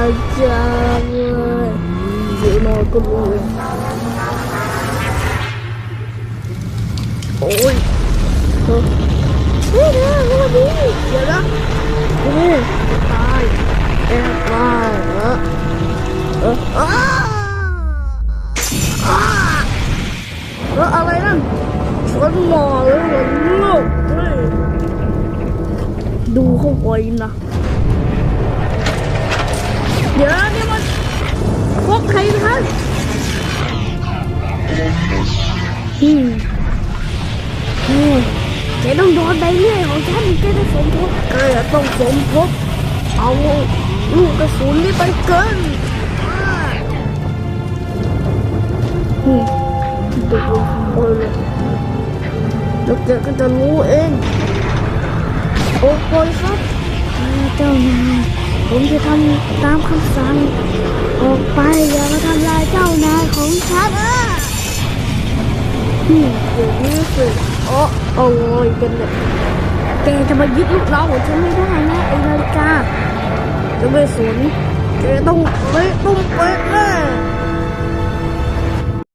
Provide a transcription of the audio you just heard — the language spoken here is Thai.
จังเลยเดี๋ยวนอนก็รู้เองโอ้ยเฮ้ยเฮ้ยนะสวัสดีเดี๋ยวนะโอ้ยตายแอบตายเหรอเอออ้าอ้าเอออะไรนั่นชนหมอเลยเหรอลูกเฮ้ยดูเข้าไปนะ อืมอืมแกต้องโดนใบเลื่อยของฉันแกจะสมทบแกจะต้องสมทบเอาลูกกระสุนนี่ไปเกินอ่าอืมดูโอ้ยเลยแล้วแกก็จะรู้เอง โอ้โหครับเจ้านายผมจะทำตามคำสั่ง ออกไปอย่ามาทำลายเจ้านายของฉัน อะนี่เดี๋ยวนี้สิโอ้โอ้ยเป็นเลยแกจะมายึดลูกน้องของฉันไม่ได้นะไอ้นาฬิกาจะไม่สนแกต้องเละต้องเป๊ะแน่